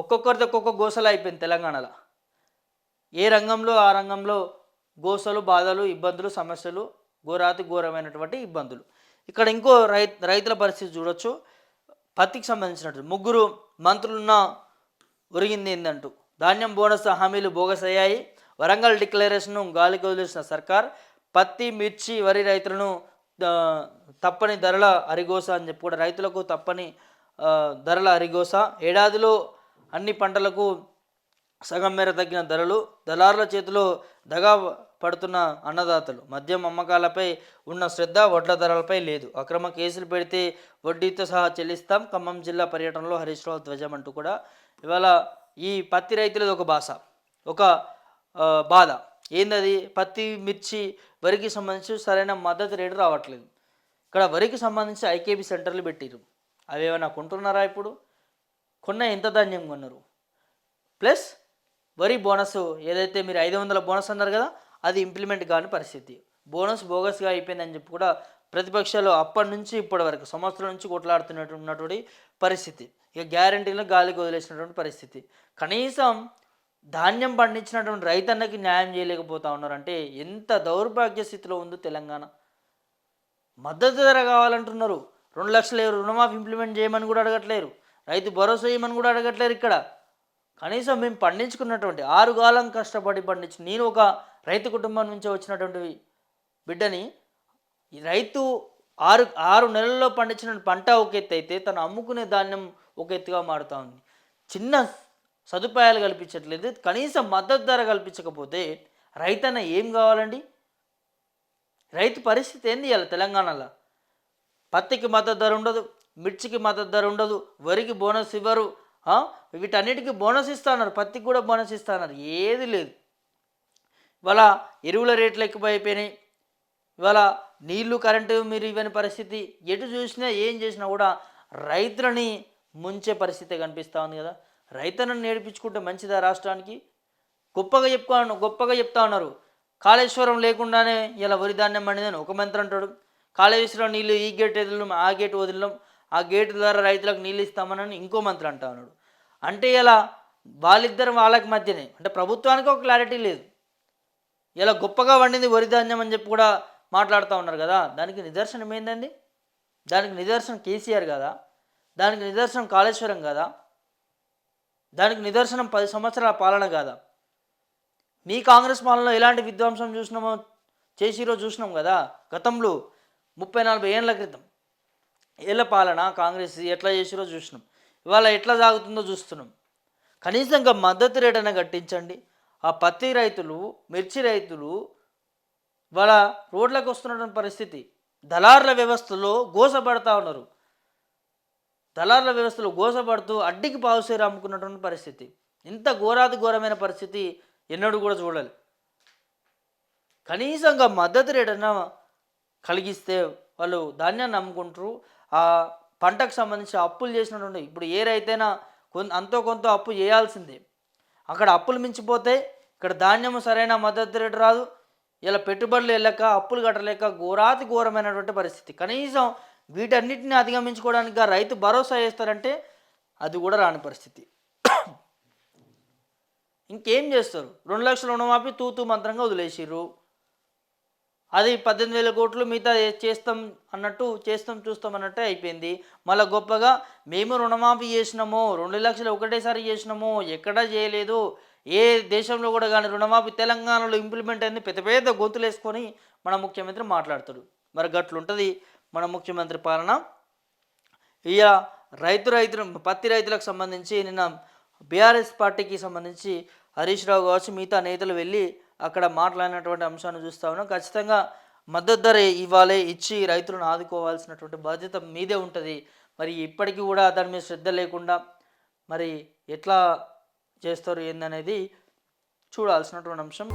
ఒక్కొక్కరిది ఒక్కొక్క గోసలు అయిపోయింది తెలంగాణలో. ఏ రంగంలో ఆ రంగంలో గోసలు బాధలు ఇబ్బందులు సమస్యలు ఘోరాతి ఘోరమైనటువంటి ఇబ్బందులు. ఇక్కడ ఇంకో రై రైతుల పరిస్థితి చూడొచ్చు. పత్తికి సంబంధించినట్టు ముగ్గురు మంత్రులున్న ఒరిగింది ఏందంటూ. ధాన్యం బోనస్ హామీలు బోగస్ అయ్యాయి. వరంగల్ డిక్లరేషన్ను గాలికి వదిలేసిన సర్కార్ పత్తి మిర్చి వరి రైతులను తప్పని ధరల అరిగోస అని చెప్పి కూడా రైతులకు తప్పని ధరల అరిగోస. ఏడాదిలో అన్ని పంటలకు సగం మేర తగ్గిన ధరలు దళారుల చేతిలో దగా పడుతున్న అన్నదాతలు. మద్యం అమ్మకాలపై ఉన్న శ్రద్ధ వడ్ల ధరలపై లేదు. అక్రమ కేసులు పెడితే వడ్డీతో సహా చెల్లిస్తాం. ఖమ్మం జిల్లా పర్యటనలో హరీష్ రావు ధ్వజం అంటూ కూడా ఇవాళ ఈ పత్తి రైతులది ఒక భాష ఒక బాధ. ఏందది? పత్తి మిర్చి వరికి సంబంధించి సరైన మద్దతు రేటు రావట్లేదు. ఇక్కడ వరికి సంబంధించి ఐకేబీ సెంటర్లు పెట్టిరు అవి ఏమైనా కొంటున్నారా ఇప్పుడు? కొన్న ఎంత ధాన్యం కొన్నారు? ప్లస్ వరి బోనస్ ఏదైతే మీరు ఐదు వందల బోనస్ అన్నారు కదా అది ఇంప్లిమెంట్ కాని పరిస్థితి. బోనస్ బోగస్గా అయిపోయిందని చెప్పి కూడా ప్రతిపక్షాలు అప్పటి నుంచి ఇప్పటి వరకు సంవత్సరం నుంచి కొట్లాడుతున్నటువంటి ఉన్నటువంటి పరిస్థితి. ఇక గ్యారంటీలో గాలికి వదిలేసినటువంటి పరిస్థితి. కనీసం ధాన్యం పండించినటువంటి రైతన్నకి న్యాయం చేయలేకపోతా ఉన్నారంటే ఎంత దౌర్భాగ్య స్థితిలో ఉందో తెలంగాణ. మద్దతు ధర కావాలంటున్నారు. రెండు లక్షల రుణమాఫీ ఇంప్లిమెంట్ చేయమని కూడా అడగట్లేరు. రైతు భరోసా ఏమని కూడా అడగట్లేరు ఇక్కడ. కనీసం మేము పండించుకున్నటువంటి ఆరు కాలం కష్టపడి పండించి నేను ఒక రైతు కుటుంబం నుంచి వచ్చినటువంటి బిడ్డని ఈ రైతు ఆరు ఆరు నెలల్లో పండించిన పంట ఒక ఎత్తు అయితే తను అమ్ముకునే ధాన్యం ఒక ఎత్తుగా మారుతా ఉంది. చిన్న సదుపాయాలు కల్పించట్లేదు. కనీసం మద్దతు ధర కల్పించకపోతే రైతన్న ఏం కావాలండి? రైతు పరిస్థితి ఏంది ఇవాళ తెలంగాణలో? పత్తికి మద్దతు ధర ఉండదు. మిర్చికి మద్దతు ధర ఉండదు వరికి బోనస్ ఇవ్వరు. వీటన్నిటికీ బోనస్ ఇస్తున్నారు పత్తికి కూడా బోనస్ ఇస్తున్నారు ఏది లేదు. ఇవాళ ఎరువుల రేట్లు ఎక్కువైపోయినాయి. ఇవాళ నీళ్ళు కరెంటు మీరు ఇవ్వని పరిస్థితి ఎటు చూసినా ఏం చేసినా కూడా రైతులని ముంచే పరిస్థితి కనిపిస్తూ ఉంది కదా. రైతులను నేర్పించుకుంటే మంచిదా రాష్ట్రానికి? గొప్పగా చెప్పుకో గొప్పగా చెప్తా ఉన్నారు. కాళేశ్వరం లేకుండానే ఇలా వరి ధాన్యం పండిందని ఒక మంత్రి అంటాడు. కాళేశ్వరం నీళ్ళు ఈ గేట్ వదిలినాం ఆ గేట్ వదిలినాం. ఆ గేటు ద్వారా రైతులకు నీళ్ళు ఇస్తామని ఇంకో మంత్రి అంటా ఉన్నాడు. అంటే ఇలా వాళ్ళిద్దరు వాళ్ళకి మధ్యనే అంటే ప్రభుత్వానికి ఒక క్లారిటీ లేదు. ఇలా గొప్పగా వండింది వరి ధాన్యం అని చెప్పి కూడా మాట్లాడుతూ ఉన్నారు కదా దానికి నిదర్శనం ఏందండి? దానికి నిదర్శనం కేసీఆర్ కదా? దానికి నిదర్శనం కాళేశ్వరం కదా? దానికి నిదర్శనం పది సంవత్సరాల పాలన కాదా? మీ కాంగ్రెస్ పాలనలో ఎలాంటి విధ్వంసం చూసినామో చేసిరో చూసినాం కదా గతంలో ముప్పై నలభై ఏళ్ళ క్రితం. ఏళ్ళ పాలన కాంగ్రెస్ ఎట్లా చేసిరో చూసినాం. ఇవాళ ఎట్లా సాగుతుందో చూస్తున్నాం. కనీసం మద్దతు రేట్ అయినా కట్టించండి. ఆ పత్తి రైతులు మిర్చి రైతులు వాళ్ళ రోడ్లకు వస్తున్నటువంటి పరిస్థితి. దళారుల వ్యవస్థలో గోసపడతా ఉన్నారు. దళారుల వ్యవస్థలో గోసపడుతూ అడ్డికి పావుసేరు అమ్ముకున్నటువంటి పరిస్థితి. ఇంత ఘోరాతి ఘోరమైన పరిస్థితి ఎన్నడూ కూడా చూడాలి కనీసంగా మద్దతు రేటన్నా కలిగిస్తే వాళ్ళు ధాన్యాన్ని అమ్ముకుంటారు ఆ పంటకు సంబంధించి అప్పులు చేసినటువంటి ఇప్పుడు ఏ రైతైనా కొంత అంతో కొంత అప్పు చేయాల్సిందే. అక్కడ అప్పులు మించిపోతే ఇక్కడ ధాన్యం సరైన మద్దతు రేటు రాదు. ఇలా పెట్టుబడులు వెళ్ళక అప్పులు కట్టలేక ఘోరాతి ఘోరమైనటువంటి పరిస్థితి. కనీసం వీటన్నిటిని అధిగమించుకోవడానికి రైతు భరోసా చేస్తారంటే అది కూడా రాని పరిస్థితి. ఇంకేం చేస్తారు? రెండు లక్షల రుణమాపి తూతూ మంత్రంగా వదిలేసిర్రు. అది పద్దెనిమిది వేల కోట్లు మిగతా చేస్తాం అన్నట్టు చేస్తాం చూస్తాం అన్నట్టే అయిపోయింది. మళ్ళీ గొప్పగా మేము రుణమాఫీ చేసినాము రెండు లక్షలు ఒకటేసారి చేసినాము ఎక్కడా చేయలేదు. ఏ దేశంలో కూడా కానీ రుణమాఫీ తెలంగాణలో ఇంప్లిమెంట్ అయింది పెద్ద పెద్ద గొంతులు వేసుకొని మన ముఖ్యమంత్రి మాట్లాడతాడు. మరి గట్లుంటుంది మన ముఖ్యమంత్రి పాలన? ఇక రైతు రైతులు పత్తి రైతులకు సంబంధించి నిన్న బీఆర్ఎస్ పార్టీకి సంబంధించి హరీష్ రావు కావచ్చు మిగతా నేతలు వెళ్ళి అక్కడ మాట్లాడినటువంటి అంశాన్ని చూస్తా ఉన్నాం. ఖచ్చితంగా మద్దతు ధర ఇవ్వాలి ఇచ్చి రైతులను ఆదుకోవాల్సినటువంటి బాధ్యత మీదే ఉంటుంది. మరి ఇప్పటికీ కూడా దాని మీద శ్రద్ధ లేకుండా మరి ఎట్లా చేస్తారు ఏందనేది చూడాల్సినటువంటి అంశం.